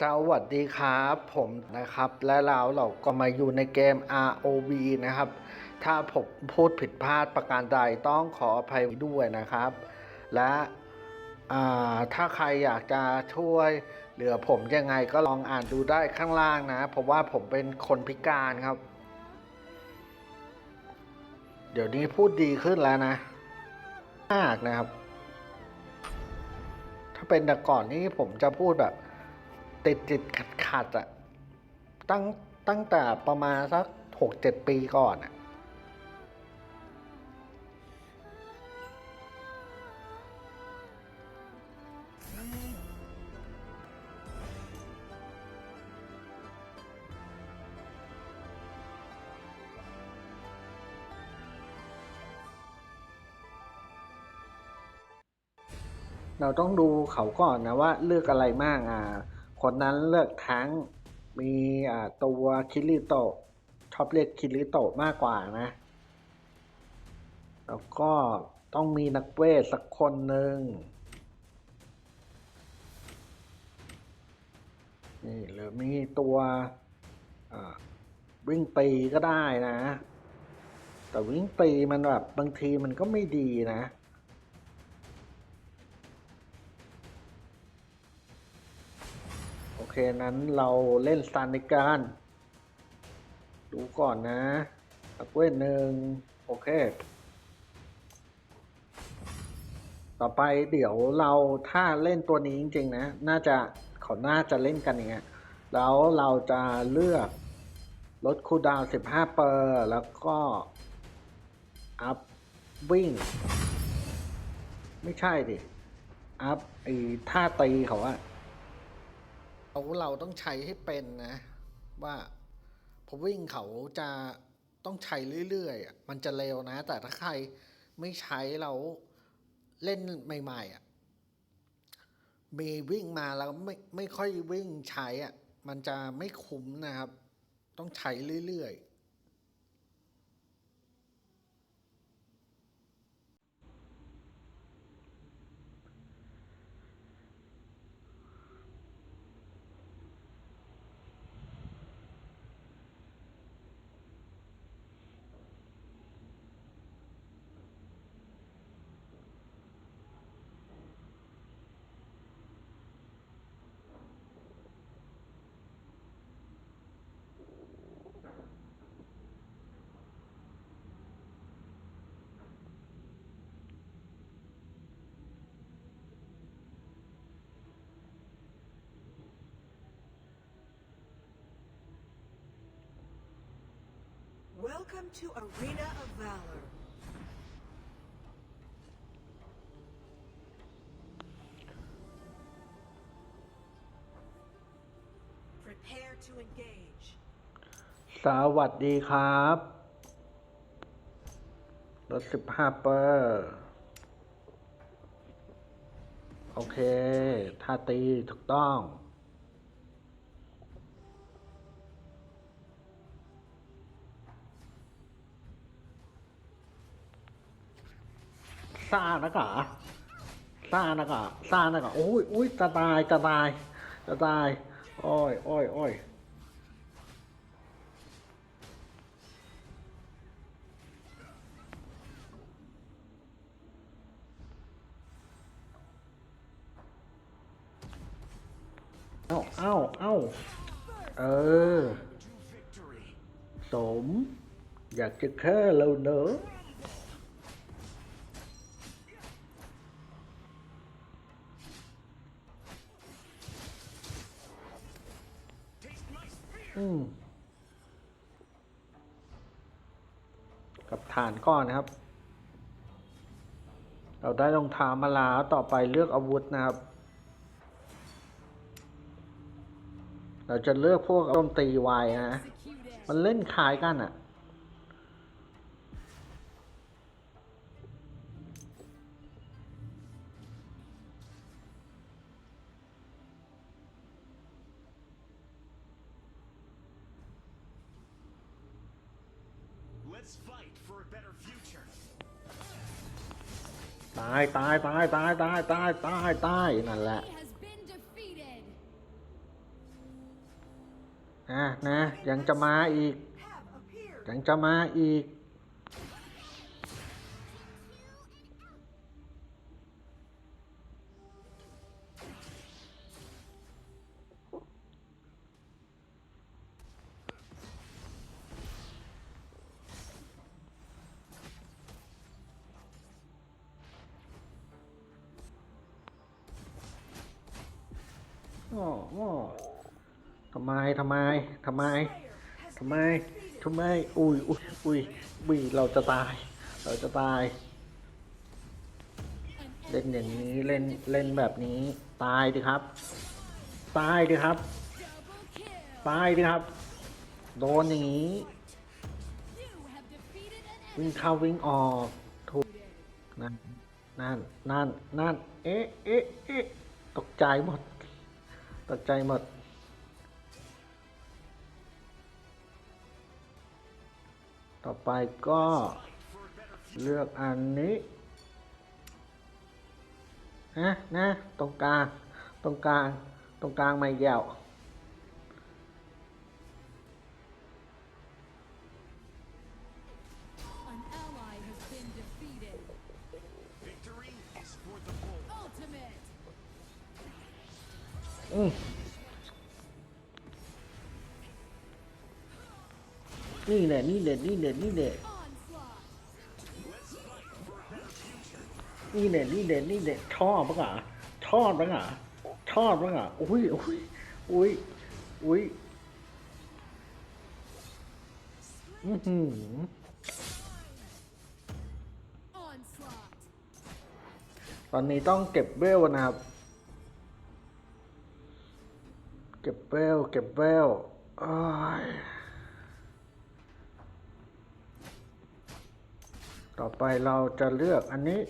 สวัสดีครับ ผมนะครับ และเราเราก็มาอยู่ในเกม ROV นะครับ ถ้าผมพูดผิดพลาดประการใดต้องขออภัยด้วยนะครับ และถ้าใครอยากจะช่วยเหลือผมยังไงก็ลองอ่านดูได้ข้างล่างนะ เพราะว่าผมเป็นคนพิการครับ เดี๋ยวนี้พูดดีขึ้นแล้วนะมากนะครับ ถ้าเป็นแต่ก่อนนี้ผมจะพูดแบบ ติดติดขัดขัดอะตั้งตั้งแต่ประมาณสักหกเจ็ดปีก่อนอะเราต้องดูเขาก่อนนะว่าเลือกอะไรมากอ่า คนนั้นเลือกทั้งมีตัวคิริโตะชอบเรียกคิริโตะมากกว่านะ แล้วก็ต้องมีนักเวทสักคนหนึ่งนี่หรือมีตัววิ่งตีก็ได้นะ แต่วิ่งตีมันแบบบางทีมันก็ไม่ดีนะ เคนั้นเราเล่นสตาร์ในการดูก่อนนะตักเวทหนึ่งโอเค ต่อไปเดี๋ยวเราถ้าเล่นตัวนี้จริง ๆ นะ น่าจะเขาน่าจะเล่นกันอย่างเงี้ยแล้วเราจะเลือกลดคูดาวน์15เปอร์แล้วก็อัพวิ่ง ไม่ใช่ดิ อัพไอ้ท่าตีเขาอะ เราเราต้องใช้ให้เป็นนะ ว่าพอวิ่งเขาจะต้องใช้เรื่อยๆ มันจะเร็วนะ แต่ถ้าใครไม่ใช้เราเล่นใหม่ๆอะมีวิ่งมาแล้วไม่ไม่ค่อยวิ่งใช้อะมันจะไม่คุ้มนะครับ ต้องใช้เรื่อยๆ Welcome to Arena of Valor. Prepare to engage. สวัสดีครับลดสิบห้าเปอร์ โอเคท่าตีถูกต้อง ซ่านะกะซ่านะกะซ่านะกะโอ้ยอุ้ยจะตายจะตายจะตายโอ้ยโอ้ยโอ้ยเอ้าเอ้าเอ้าเออ สม อยากจะแค่เราเนอะ กับฐานก้อนนะครับ เราได้รองเท้ามาแล้วต่อไปเลือกอาวุธนะครับ เราจะเลือกพวกโจมตีไวนะ มันเล่นคล้ายกันอะ่ะ ตายตายตายตายตายตายตายนั่นแหละอะนะยังจะมาอีกยังจะมาอีก ทำไมทำไมทำไม อุ้ยอุ้ยอุ้ยอุ้ยเราจะตาย เราจะตาย เล่นอย่างนี้เล่นเล่นแบบนี้ ตายดิครับ ตายดิครับ ตายดิครับ โดนอย่างนี้ วิ่งเข้าวิ่งออกถูกนั่นนั่นนั่นนั่นเอ๊ะเอ๊ะเอ๊ะตกใจหมด ตกใจหมด ต่อไปก็เลือกอันนี้นะนะตรงกลางตรงกลางตรงกลางไม่แก้ว แหละนี่แหละนี่แหละนี่แหละ Onslaught. นี่แหละนี่แหละนี่แหละชอบปะกะชอบปะกะชอบปะกะอุ้ยอุ้ยอุ้ยอุ้ยอือหือตอนนี้ต้องเก็บเวลนะครับ เก็บเวลเก็บเวลอ้าย ต่อไปเราจะเลือกอันนี้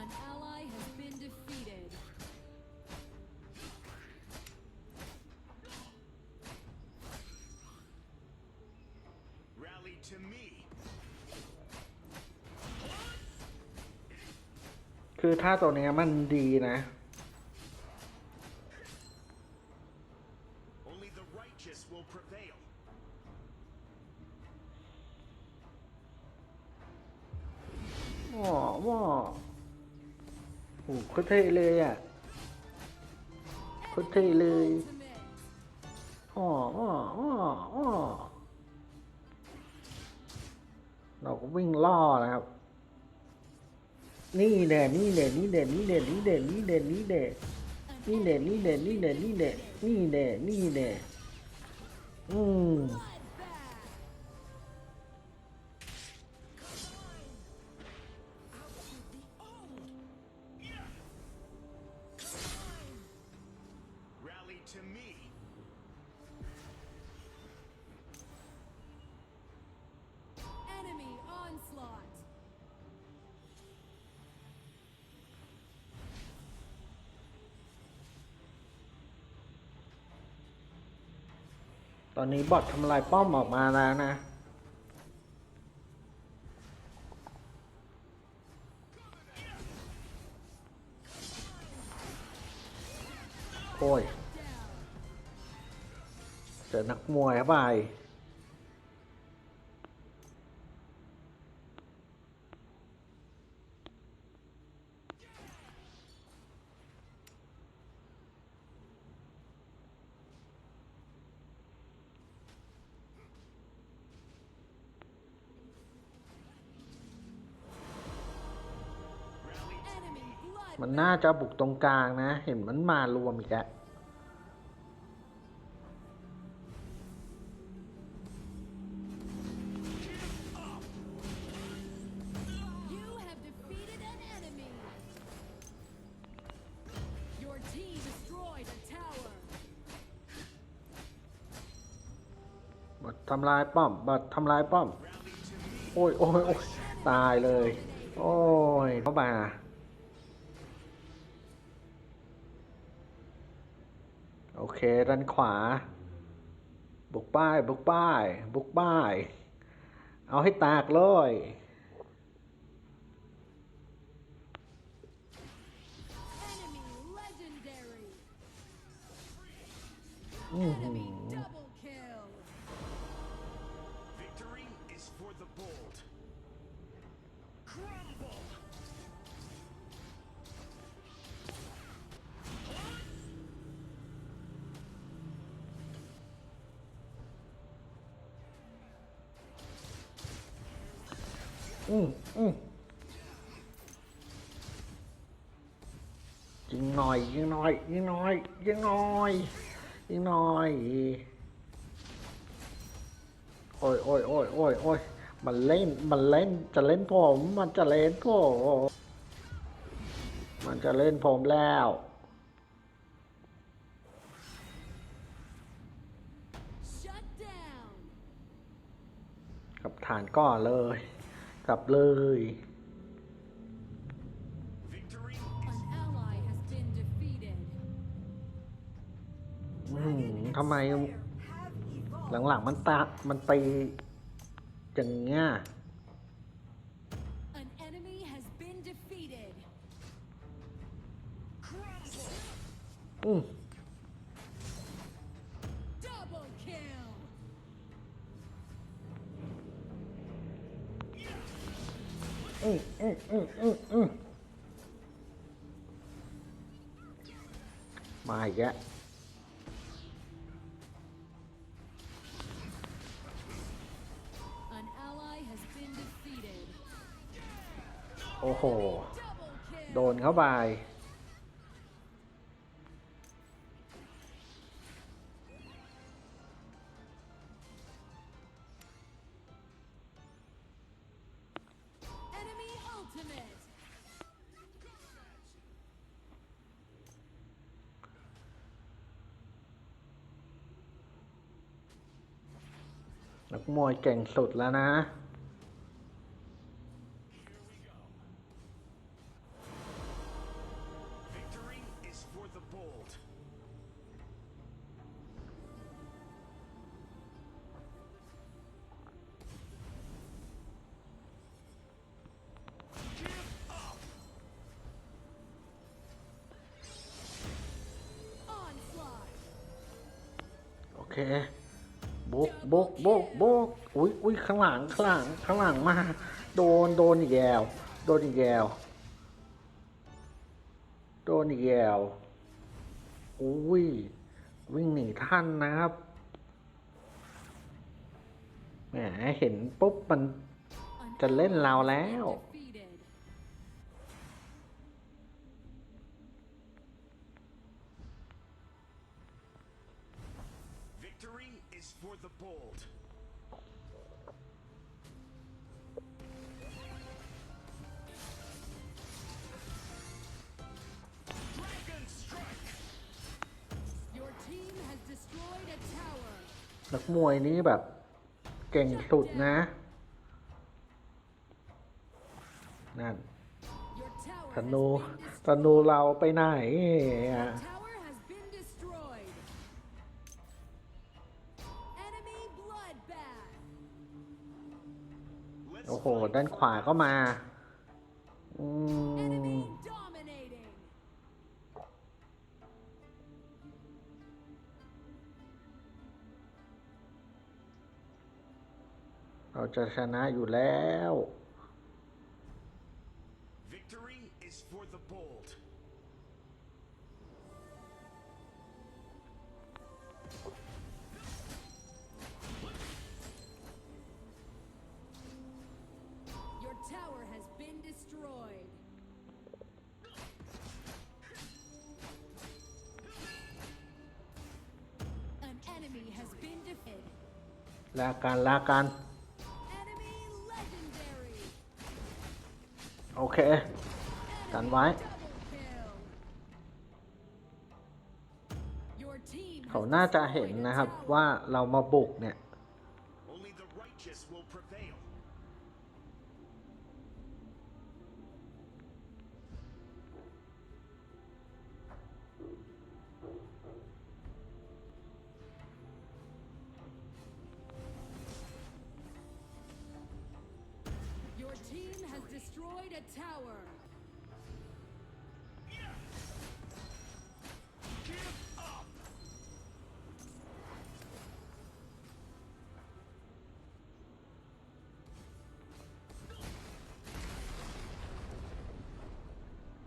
An ally has been defeated. Rally to me. คือถ้าตัวเนี้ยมันดีนะ ตรเท่เลยอะโคตรเท่เลยอ้ออ้ออ้ออ้อเราก็วิ่งล่อนะครับ นี่แหละนี่แหละนี่แหละนี่แหละนี่แหละนี่แหละนี่แหละนี่แหละนี่แหละนี่แหละนี่แหละนี่แหละนี่แหละอืม ตอนนี้บอททำลายป้อมออกมาแล้วนะ โอ้ย เจอนักมวยเข้าไป มันน่าจะบุกตรงกลางนะ เห็นมันมารวมอีกแล้ว You have defeated an enemy. Your team destroyed a tower. บอททำลายป้อมบอททำลายป้อม โอ้ยโอ้ยโอ้ยตายเลย โอ้ยเข้ามา โอเค ด้านขวา บุกป้าย บุกป้าย บุกป้าย เอาให้แตากเลย Enemy legendary. อื้อ อืมอืมยิงหน่อยยิงหน่อยยิงหน่อยยิงหน่อยยิงหน่อยโอ้ยโอ้ยโอ้ยโอ้ยโอ้ยมันเล่นมันเล่นจะเล่นผม มันจะเล่นผมมันจะเล่นผมแล้ว Shut down. กับฐานก่อนเลย กลับเลย Victory An is ally has been defeated. อืมทำไม Have evolved. หลังๆมันตามันตีอย่างเงี้ย An enemy has been defeated. อืม มมาอีกแล้วโอ้โห โดนเข้าไป นักมวยเก่งสุดแล้วนะ เคบุกบุกบุกบุกอุ้ยอุ้ยข้างหลังข้างหลังข้างหลังมา โดนโดนอีกแล้วโดนอีกแล้วโดนอีกแล้วอุ้ยวิ่งหนีท่านนะครับแหมเห็นปุ๊บมันจะเล่นเราแล้ว Victory is for the bold. Dragon strike. Your team has destroyed a tower. นักมวยนี้แบบเก่งสุดนะ นั่น Your tower ธ has นู been ธนูเราไปไหนอะ โอ้โห ด้านขวาก็มาอืมเราจะชนะอยู่แล้ว ลากันลากันโอเค กันไว้ เขาน่าจะเห็นนะครับว่าเรามาบุกเนี่ย destroyed a tower. Give up.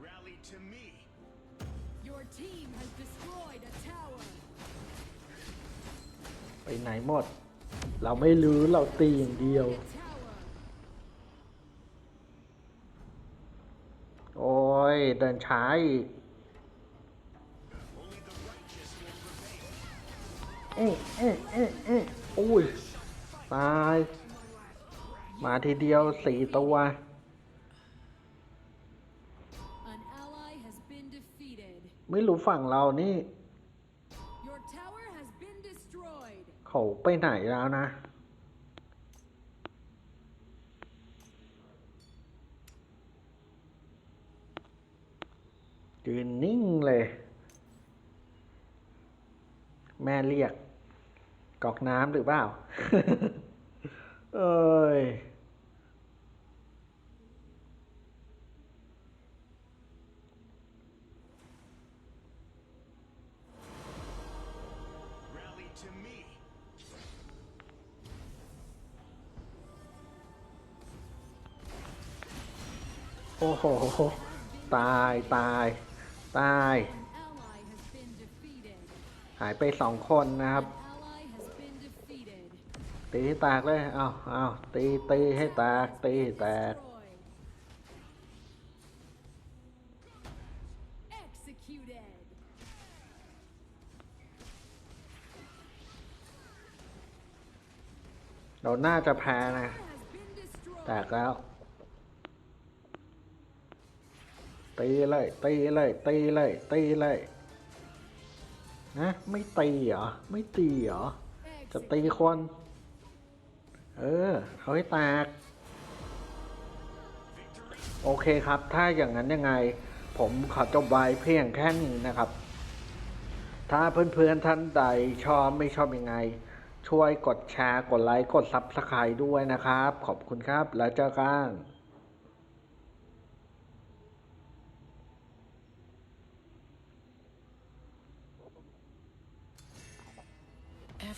Rally to me. Your team has destroyed a tower. ไปไหนหมด เราไม่รู้เราตีอย่างเดียว A เดินช้าอีก Only the righteous will prevail. เอ๊ะเอ๊ะเอ๊ะเอ๊ะอุ้ยตาย มาทีเดียวสี่ตัว An ally has been defeated. ไม่รู้ฝั่งเรานี่ Your tower has been destroyed. เขาไปไหนแล้วนะ ยืนนิ่งเลย แม่เรียก กอกน้ำหรือเปล่า เอ้ยโอ้โห ตาย ตาย ตาย หายไปสองคนนะครับ ตีให้แตกเลย เอาเอาตี ตีให้แตก ตีแตก เราน่าจะแพ้นะ แตกแล้ว ตีเลยตีเลยตีเลยตีเลยนะไม่ตีเหรอไม่ตีเหรอจะตีคน เออเขาให้แตก โอเคครับ ถ้าอย่างนั้นยังไง ผมขอจบไว้เพียงแค่นี้นะครับ ถ้าเพื่อนๆท่านใดชอบไม่ชอบยังไง ช่วยกดแชร์ กดไลค์ กดซับสไครต์ด้วยนะครับ ขอบคุณครับ แล้วเจอกัน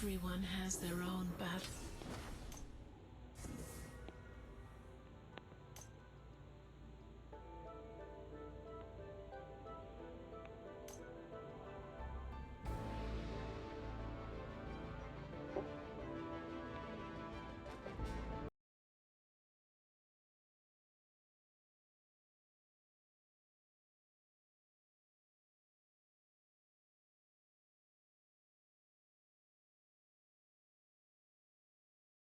Everyone has their own battle.